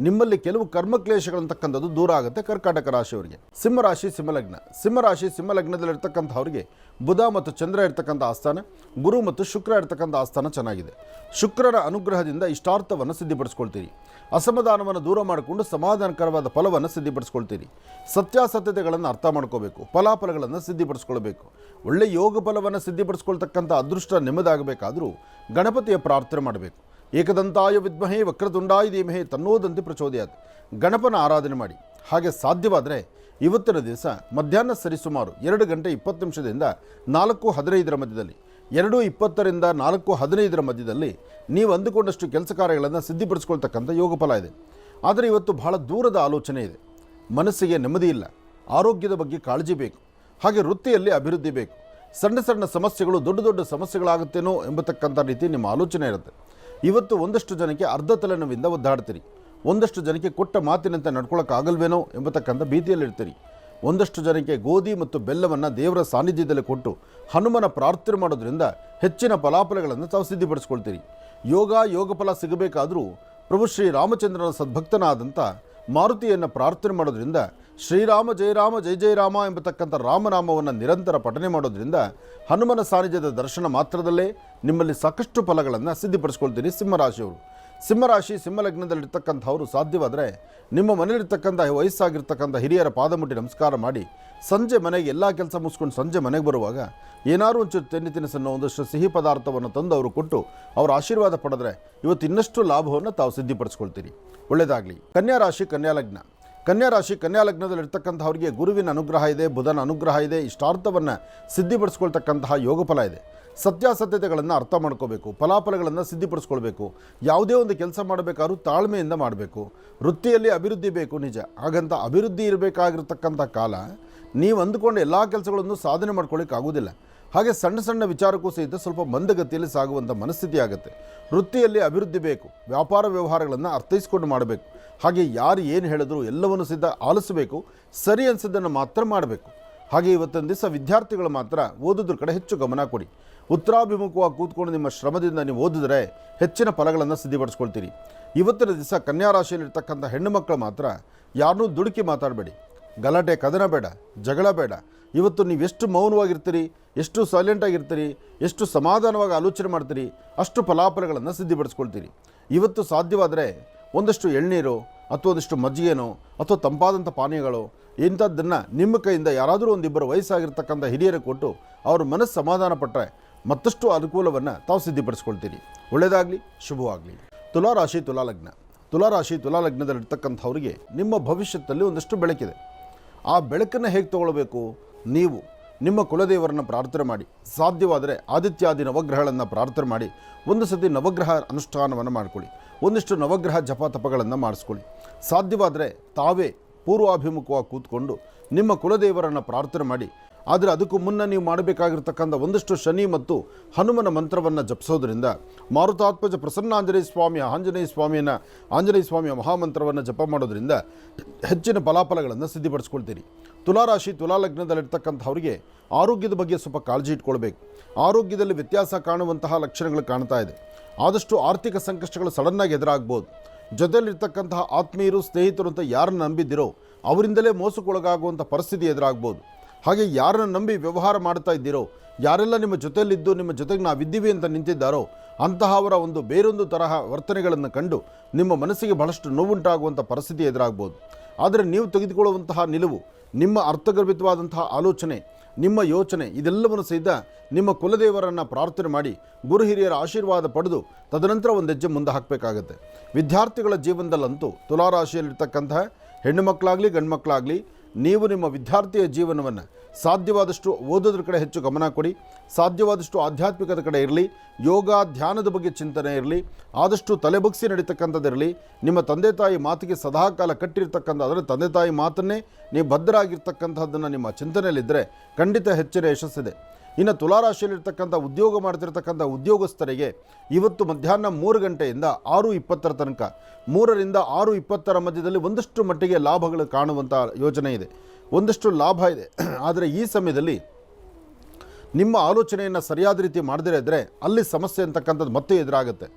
ನಿಮ್ಮಲ್ಲಿ ಕೆಲವು ಕರ್ಮಕ್ಲೇಶಗಳಂತಕ್ಕಂಥದ್ದು ದೂರ ಆಗುತ್ತೆ ಕರ್ಕಾಟಕ ರಾಶಿಯವರಿಗೆ. ಸಿಂಹರಾಶಿ, ಸಿಂಹಲಗ್ನ. ಸಿಂಹರಾಶಿ, ಸಿಂಹಲಗ್ನದಲ್ಲಿರ್ತಕ್ಕಂಥವ್ರಿಗೆ ಬುಧ ಮತ್ತು ಚಂದ್ರ ಇರ್ತಕ್ಕಂಥ ಆಸ್ಥಾನ, ಗುರು ಮತ್ತು ಶುಕ್ರ ಇರ್ತಕ್ಕಂಥ ಆಸ್ಥಾನ ಚೆನ್ನಾಗಿದೆ. ಶುಕ್ರರ ಅನುಗ್ರಹದಿಂದ ಇಷ್ಟಾರ್ಥವನ್ನು ಸಿದ್ಧಿಪಡಿಸ್ಕೊಳ್ತೀರಿ. ಅಸಮಾಧಾನವನ್ನು ದೂರ ಮಾಡಿಕೊಂಡು ಸಮಾಧಾನಕರವಾದ ಫಲವನ್ನು ಸಿದ್ಧಿಪಡಿಸ್ಕೊಳ್ತೀರಿ. ಸತ್ಯಾಸತ್ಯತೆಗಳನ್ನು ಅರ್ಥ ಮಾಡ್ಕೋಬೇಕು, ಫಲಾಫಲಗಳನ್ನು ಸಿದ್ಧಿಪಡಿಸ್ಕೊಳ್ಬೇಕು. ಒಳ್ಳೆಯ ಯೋಗ ಫಲವನ್ನು ಸಿದ್ಧಿಪಡಿಸ್ಕೊಳ್ತಕ್ಕಂಥ ಅದೃಷ್ಟ ನೆಮ್ಮದಾಗಬೇಕಾದರೂ ಗಣಪತಿಯ ಪ್ರಾರ್ಥನೆ ಮಾಡಬೇಕು. ಏಕದಂತಾಯ ವಿದ್ಮಹೆ ವಕ್ರತುಂಡಾಯ ಧೀಮಹೆ ತನ್ನೋದಂತೆ ಪ್ರಚೋದಯಾತ್. ಗಣಪನ ಆರಾಧನೆ ಮಾಡಿ. ಹಾಗೆ ಸಾಧ್ಯವಾದರೆ ಇವತ್ತಿನ ದಿವಸ ಮಧ್ಯಾಹ್ನ ಸರಿಸುಮಾರು ಎರಡು ಗಂಟೆ ಇಪ್ಪತ್ತು ನಿಮಿಷದಿಂದ ನಾಲ್ಕು ಹದಿನೈದರ ಮಧ್ಯದಲ್ಲಿ, ಎರಡು ಇಪ್ಪತ್ತರಿಂದ ನಾಲ್ಕು ಹದಿನೈದರ ಮಧ್ಯದಲ್ಲಿ ನೀವು ಅಂದುಕೊಂಡಷ್ಟು ಕೆಲಸ ಕಾರ್ಯಗಳನ್ನು ಸಿದ್ಧಿಪಡಿಸ್ಕೊಳ್ತಕ್ಕಂಥ ಯೋಗ ಫಲ ಇದೆ. ಆದರೆ ಇವತ್ತು ಬಹಳ ದೂರದ ಆಲೋಚನೆ ಇದೆ. ಮನಸ್ಸಿಗೆ ನೆಮ್ಮದಿ ಇಲ್ಲ. ಆರೋಗ್ಯದ ಬಗ್ಗೆ ಕಾಳಜಿ ಬೇಕು. ಹಾಗೆ ವೃತ್ತಿಯಲ್ಲಿ ಅಭಿವೃದ್ಧಿ ಬೇಕು. ಸಣ್ಣ ಸಣ್ಣ ಸಮಸ್ಯೆಗಳು ದೊಡ್ಡ ದೊಡ್ಡ ಸಮಸ್ಯೆಗಳಾಗುತ್ತೇನೋ ಎಂಬತಕ್ಕಂಥ ರೀತಿ ನಿಮ್ಮ ಆಲೋಚನೆ ಇರುತ್ತೆ. ಇವತ್ತು ಒಂದಷ್ಟು ಜನಕ್ಕೆ ಅರ್ಧ ತಲೆನೋವಿಂದ ಒದ್ದಾಡ್ತೀರಿ. ಒಂದಷ್ಟು ಜನಕ್ಕೆ ಕೊಟ್ಟ ಮಾತಿನಂತೆ ನಡ್ಕೊಳ್ಳೋಕ್ಕಾಗಲ್ವೇನೋ ಎಂಬತಕ್ಕಂಥ ಭೀತಿಯಲ್ಲಿರ್ತೀರಿ. ಒಂದಷ್ಟು ಜನಕ್ಕೆ ಗೋಧಿ ಮತ್ತು ಬೆಲ್ಲವನ್ನು ದೇವರ ಸಾನ್ನಿಧ್ಯದಲ್ಲಿ ಕೊಟ್ಟು ಹನುಮನ ಪ್ರಾರ್ಥನೆ ಮಾಡೋದ್ರಿಂದ ಹೆಚ್ಚಿನ ಫಲಾಫಲಗಳನ್ನು ತಾವು ಸಿದ್ಧಿಪಡಿಸ್ಕೊಳ್ತೀರಿ. ಯೋಗ ಯೋಗ ಫಲ ಸಿಗಬೇಕಾದರೂ ಪ್ರಭು ಶ್ರೀ ರಾಮಚಂದ್ರನ ಸದ್ಭಕ್ತನಾದಂಥ ಮಾರುತಿಯನ್ನು ಪ್ರಾರ್ಥನೆ ಮಾಡೋದ್ರಿಂದ ಶ್ರೀರಾಮ ಜಯರಾಮ ಜಯ ಜಯರಾಮ ಎಂಬತಕ್ಕಂಥ ರಾಮನಾಮವನ್ನು ನಿರಂತರ ಪಠನೆ ಮಾಡೋದ್ರಿಂದ ಹನುಮನ ಸಾನ್ನಿಧ್ಯದ ದರ್ಶನ ಮಾತ್ರದಲ್ಲೇ ನಿಮ್ಮಲ್ಲಿ ಸಾಕಷ್ಟು ಫಲಗಳನ್ನು ಸಿದ್ಧಿಪಡಿಸ್ಕೊಳ್ತೀರಿ ಸಿಂಹರಾಶಿಯವರು. ಸಿಂಹರಾಶಿ ಸಿಂಹಲಗ್ನದಲ್ಲಿರ್ತಕ್ಕಂಥವರು ಸಾಧ್ಯವಾದರೆ ನಿಮ್ಮ ಮನೆಯಲ್ಲಿರ್ತಕ್ಕಂಥ ವಯಸ್ಸಾಗಿರ್ತಕ್ಕಂಥ ಹಿರಿಯರ ಪಾದಮುಟ್ಟಿ ನಮಸ್ಕಾರ ಮಾಡಿ, ಸಂಜೆ ಮನೆಗೆ ಎಲ್ಲ ಕೆಲಸ ಮುಗಿಸ್ಕೊಂಡು ಸಂಜೆ ಮನೆಗೆ ಬರುವಾಗ ಏನಾದರೂ ಒಂಚೂರು ತಿಂಡಿ ತಿನಿಸನ್ನು ಒಂದಷ್ಟು ಸಿಹಿ ಪದಾರ್ಥವನ್ನು ತಂದು ಅವರು ಕೊಟ್ಟು ಅವರ ಆಶೀರ್ವಾದ ಪಡೆದ್ರೆ ಇವತ್ತು ಇನ್ನಷ್ಟು ಲಾಭವನ್ನು ತಾವು ಸಿದ್ಧಿಪಡಿಸ್ಕೊಳ್ತೀರಿ. ಒಳ್ಳೆಯದಾಗಲಿ. ಕನ್ಯಾ ರಾಶಿ, ಕನ್ಯಾ ಲಗ್ನ. ಕನ್ಯಾ ರಾಶಿ, ಕನ್ಯಾ ಲಗ್ನದಲ್ಲಿರ್ತಕ್ಕಂಥವ್ರಿಗೆ ಗುರುವಿನ ಅನುಗ್ರಹ ಇದೆ, ಬುಧನ ಅನುಗ್ರಹ ಇದೆ, ಇಷ್ಟಾರ್ಥವನ್ನು ಸಿದ್ಧಿಪಡಿಸ್ಕೊಳ್ತಕ್ಕಂತಹ ಯೋಗ ಫಲ ಇದೆ. ಸತ್ಯಾಸತ್ಯತೆಗಳನ್ನು ಅರ್ಥ ಮಾಡ್ಕೋಬೇಕು, ಫಲಾಫಲಗಳನ್ನು ಸಿದ್ಧಿಪಡಿಸ್ಕೊಳ್ಬೇಕು, ಯಾವುದೇ ಒಂದು ಕೆಲಸ ಮಾಡಬೇಕಾದ್ರೂ ತಾಳ್ಮೆಯಿಂದ ಮಾಡಬೇಕು. ವೃತ್ತಿಯಲ್ಲಿ ಅಭಿವೃದ್ಧಿ ಬೇಕು ನಿಜ. ಹಾಗಂತ ಅಭಿವೃದ್ಧಿ ಇರಬೇಕಾಗಿರ್ತಕ್ಕಂಥ ಕಾಲ ನೀವು ಅಂದುಕೊಂಡು ಎಲ್ಲ ಕೆಲಸಗಳನ್ನು ಸಾಧನೆ ಮಾಡ್ಕೊಳ್ಳಿಕ್ಕೆ ಆಗೋದಿಲ್ಲ. ಹಾಗೆ ಸಣ್ಣ ಸಣ್ಣ ವಿಚಾರಕ್ಕೂ ಸಹಿತ ಸ್ವಲ್ಪ ಮಂದಗತಿಯಲ್ಲಿ ಸಾಗುವಂಥ ಮನಸ್ಥಿತಿ ಆಗುತ್ತೆ. ವೃತ್ತಿಯಲ್ಲಿ ಅಭಿವೃದ್ಧಿ ಬೇಕು, ವ್ಯಾಪಾರ ವ್ಯವಹಾರಗಳನ್ನು ಅರ್ಥೈಸ್ಕೊಂಡು ಮಾಡಬೇಕು. ಹಾಗೆ ಯಾರು ಏನು ಹೇಳಿದ್ರು ಎಲ್ಲವನ್ನು ಸಿದ್ಧ ಆಲಿಸಬೇಕು, ಸರಿ ಅನಿಸಿದ್ದನ್ನು ಮಾತ್ರ ಮಾಡಬೇಕು. ಹಾಗೆ ಇವತ್ತಿನ ದಿವಸ ವಿದ್ಯಾರ್ಥಿಗಳು ಮಾತ್ರ ಓದೋದ್ರ ಕಡೆ ಹೆಚ್ಚು ಗಮನ ಕೊಡಿ. ಉತ್ತರಾಭಿಮುಖವಾಗಿ ಕೂತ್ಕೊಂಡು ನಿಮ್ಮ ಶ್ರಮದಿಂದ ನೀವು ಓದಿದ್ರೆ ಹೆಚ್ಚಿನ ಫಲಗಳನ್ನು ಸಿದ್ಧಿಪಡಿಸ್ಕೊಳ್ತೀರಿ. ಇವತ್ತಿನ ದಿವಸ ಕನ್ಯಾ ರಾಶಿಯಲ್ಲಿರ್ತಕ್ಕಂಥ ಹೆಣ್ಣು ಮಕ್ಕಳು ಮಾತ್ರ ಯಾರನ್ನೂ ದುಡುಕಿ ಮಾತಾಡಬೇಡಿ. ಗಲಾಟೆ ಕದನ ಬೇಡ, ಜಗಳ ಬೇಡ. ಇವತ್ತು ನೀವು ಎಷ್ಟು ಮೌನವಾಗಿರ್ತೀರಿ, ಎಷ್ಟು ಸೈಲೆಂಟ್ ಆಗಿರ್ತೀರಿ, ಎಷ್ಟು ಸಮಾಧಾನವಾಗಿ ಆಲೋಚನೆ ಮಾಡ್ತೀರಿ, ಅಷ್ಟು ಫಲಾಫಲಗಳನ್ನು ಸಿದ್ಧಿಪಡಿಸ್ಕೊಳ್ತೀರಿ. ಇವತ್ತು ಸಾಧ್ಯವಾದರೆ ಒಂದಷ್ಟು ಎಳ್ನೀರು ಅಥವಾ ಒಂದಷ್ಟು ಮಜ್ಜಿಗೆನೋ ಅಥವಾ ತಂಪಾದಂಥ ಪಾನೀಯಗಳು, ಇಂಥದ್ದನ್ನು ನಿಮ್ಮ ಕೈಯಿಂದ ಯಾರಾದರೂ ಒಂದಿಬ್ಬರು ವಯಸ್ಸಾಗಿರ್ತಕ್ಕಂಥ ಹಿರಿಯರು ಕೊಟ್ಟು ಅವ್ರ ಮನಸ್ಸು ಸಮಾಧಾನ ಪಟ್ಟರೆ ಮತ್ತಷ್ಟು ಅನುಕೂಲವನ್ನು ತಾವು ಸಿದ್ಧಿಪಡಿಸ್ಕೊಳ್ತೀರಿ. ಒಳ್ಳೆಯದಾಗಲಿ, ಶುಭವಾಗಲಿ. ತುಲಾರಾಶಿ ತುಲಾಲಗ್ನ. ತುಲಾರಾಶಿ ತುಲಾಲಗ್ನದಲ್ಲಿರ್ತಕ್ಕಂಥವ್ರಿಗೆ ನಿಮ್ಮ ಭವಿಷ್ಯದಲ್ಲಿ ಒಂದಷ್ಟು ಬೆಳಕಿದೆ. ಆ ಬೆಳಕನ್ನು ಹೇಗೆ ತಗೊಳ್ಬೇಕು? ನೀವು ನಿಮ್ಮ ಕುಲದೇವರನ್ನು ಪ್ರಾರ್ಥನೆ ಮಾಡಿ. ಸಾಧ್ಯವಾದರೆ ಆದಿತ್ಯಾದಿ ನವಗ್ರಹಗಳನ್ನು ಪ್ರಾರ್ಥನೆ ಮಾಡಿ. ಒಂದು ಸತಿ ನವಗ್ರಹ ಅನುಷ್ಠಾನವನ್ನು ಮಾಡಿಕೊಳ್ಳಿ. ಒಂದಿಷ್ಟು ನವಗ್ರಹ ಜಪ ತಪಗಳನ್ನು ಮಾಡಿಸ್ಕೊಳ್ಳಿ. ಸಾಧ್ಯವಾದರೆ ತಾವೇ ಪೂರ್ವಾಭಿಮುಖವಾಗಿ ಕೂತ್ಕೊಂಡು ನಿಮ್ಮ ಕುಲದೇವರನ್ನು ಪ್ರಾರ್ಥನೆ ಮಾಡಿ. ಆದರೆ ಅದಕ್ಕೂ ಮುನ್ನ ನೀವು ಮಾಡಬೇಕಾಗಿರ್ತಕ್ಕಂಥ ಒಂದಷ್ಟು ಶನಿ ಮತ್ತು ಹನುಮನ ಮಂತ್ರವನ್ನು ಜಪಿಸೋದ್ರಿಂದ ಮಾರುತಾತ್ಮಜ ಪ್ರಸನ್ನಾಂಜನೇಯ ಸ್ವಾಮಿಯ ಆಂಜನೇಯ ಸ್ವಾಮಿಯನ್ನು, ಆಂಜನೇಯ ಸ್ವಾಮಿಯ ಮಹಾಮಂತ್ರವನ್ನು ಜಪ ಮಾಡೋದ್ರಿಂದ ಹೆಚ್ಚಿನ ಫಲಾಫಲಗಳನ್ನು ಸಿದ್ಧಿಪಡಿಸ್ಕೊಳ್ತೀರಿ. ತುಲಾರಾಶಿ, ತುಲಾಲಗ್ನದಲ್ಲಿರ್ತಕ್ಕಂಥವ್ರಿಗೆ ಆರೋಗ್ಯದ ಬಗ್ಗೆ ಸ್ವಲ್ಪ ಕಾಳಜಿ ಇಟ್ಕೊಳ್ಬೇಕು. ಆರೋಗ್ಯದಲ್ಲಿ ವ್ಯತ್ಯಾಸ ಕಾಣುವಂತಹ ಲಕ್ಷಣಗಳು ಕಾಣ್ತಾ ಇದೆ. ಆದಷ್ಟು ಆರ್ಥಿಕ ಸಂಕಷ್ಟಗಳು ಸಡನ್ನಾಗಿ ಎದುರಾಗ್ಬೋದು. ಜೊತೆಯಲ್ಲಿರ್ತಕ್ಕಂತಹ ಆತ್ಮೀಯರು, ಸ್ನೇಹಿತರು ಅಂತ ಯಾರನ್ನು ನಂಬಿದ್ದೀರೋ, ಅವರಿಂದಲೇ ಮೋಸಕ್ಕೊಳಗಾಗುವಂಥ ಪರಿಸ್ಥಿತಿ ಎದುರಾಗ್ಬೋದು. ಹಾಗೆ ಯಾರನ್ನು ನಂಬಿ ವ್ಯವಹಾರ ಮಾಡ್ತಾ ಇದ್ದೀರೋ, ಯಾರೆಲ್ಲ ನಿಮ್ಮ ಜೊತೆಯಲ್ಲಿದ್ದು, ನಿಮ್ಮ ಜೊತೆಗೆ ನಾವಿದ್ದೀವಿ ಅಂತ ನಿಂತಿದ್ದಾರೋ, ಅಂತಹವರ ಒಂದು ಬೇರೊಂದು ತರಹ ವರ್ತನೆಗಳನ್ನು ಕಂಡು ನಿಮ್ಮ ಮನಸ್ಸಿಗೆ ಬಹಳಷ್ಟು ನೋವುಂಟಾಗುವಂಥ ಪರಿಸ್ಥಿತಿ ಎದುರಾಗ್ಬೋದು. ಆದರೆ ನೀವು ತೆಗೆದುಕೊಳ್ಳುವಂತಹ ನಿಲುವು, ನಿಮ್ಮ ಅರ್ಥಗರ್ಭಿತವಾದಂತಹ ಆಲೋಚನೆ ನಿಮ್ಮ ಯೋಚನೆ ಇದೆಲ್ಲವನ್ನು ಸಹಿತ ನಿಮ್ಮ ಕುಲದೇವರನ್ನು ಪ್ರಾರ್ಥನೆ ಮಾಡಿ ಗುರು ಹಿರಿಯರ ಆಶೀರ್ವಾದ ಪಡೆದು ತದನಂತರ ಒಂದು ಹೆಜ್ಜೆ ಮುಂದೆ ಹಾಕಬೇಕಾಗತ್ತೆ. ವಿದ್ಯಾರ್ಥಿಗಳ ಜೀವನದಲ್ಲಂತೂ ತುಲಾರಾಶಿಯಲ್ಲಿರ್ತಕ್ಕಂತಹ ಹೆಣ್ಣು ಮಕ್ಕಳಾಗಲಿ ಗಂಡು ಮಕ್ಕಳಾಗಲಿ ನೀವು ನಿಮ್ಮ ವಿದ್ಯಾರ್ಥಿಯ ಜೀವನವನ್ನು ಸಾಧ್ಯವಾದಷ್ಟು ಓದೋದ್ರ ಕಡೆ ಹೆಚ್ಚು ಗಮನ ಕೊಡಿ, ಸಾಧ್ಯವಾದಷ್ಟು ಆಧ್ಯಾತ್ಮಿಕದ ಕಡೆ ಇರಲಿ, ಯೋಗ, ಧ್ಯಾನದ ಬಗ್ಗೆ ಚಿಂತನೆ ಇರಲಿ, ಆದಷ್ಟು ತಲೆಬಗ್ಸಿ ನಡೀತಕ್ಕಂಥದ್ದಿರಲಿ ನಿಮ್ಮ ತಂದೆ ತಾಯಿ ಮಾತಿಗೆ ಸದಾಕಾಲ ಕಟ್ಟಿರ್ತಕ್ಕಂಥ, ಅದರ ತಂದೆ ತಾಯಿ ಮಾತನ್ನೇ ನೀವು ಭದ್ರಾಗಿರ್ತಕ್ಕಂಥದ್ದನ್ನು ನಿಮ್ಮ ಚಿಂತನೆಯಲ್ಲಿದ್ದರೆ ಖಂಡಿತ ಹೆಚ್ಚಿನ ಯಶಸ್ಸಿದೆ. ಇನ್ನು ತುಲಾರಾಶಿಯಲ್ಲಿರ್ತಕ್ಕಂಥ ಉದ್ಯೋಗ ಮಾಡ್ತಿರ್ತಕ್ಕಂಥ ಉದ್ಯೋಗಸ್ಥರಿಗೆ ಇವತ್ತು ಮಧ್ಯಾಹ್ನ ಮೂರು ಗಂಟೆಯಿಂದ ಆರು ಇಪ್ಪತ್ತರ ತನಕ, ಮೂರರಿಂದ ಆರು ಇಪ್ಪತ್ತರ ಮಧ್ಯದಲ್ಲಿ ಒಂದಷ್ಟು ಮಟ್ಟಿಗೆ ಲಾಭಗಳು ಕಾಣುವಂಥ ಯೋಜನೆ ಇದೆ. ಒಂದಷ್ಟು ಲಾಭ ಇದೆ. ಆದರೆ ಈ ಸಮಯದಲ್ಲಿ ನಿಮ್ಮ ಆಲೋಚನೆಯನ್ನು ಸರಿಯಾದ ರೀತಿ ಮಾಡದಿರ ಇದ್ದರೆ ಅಲ್ಲಿ ಸಮಸ್ಯೆ ಅಂತಕ್ಕಂಥದ್ದು ಮತ್ತೆ ಎದುರಾಗುತ್ತೆ.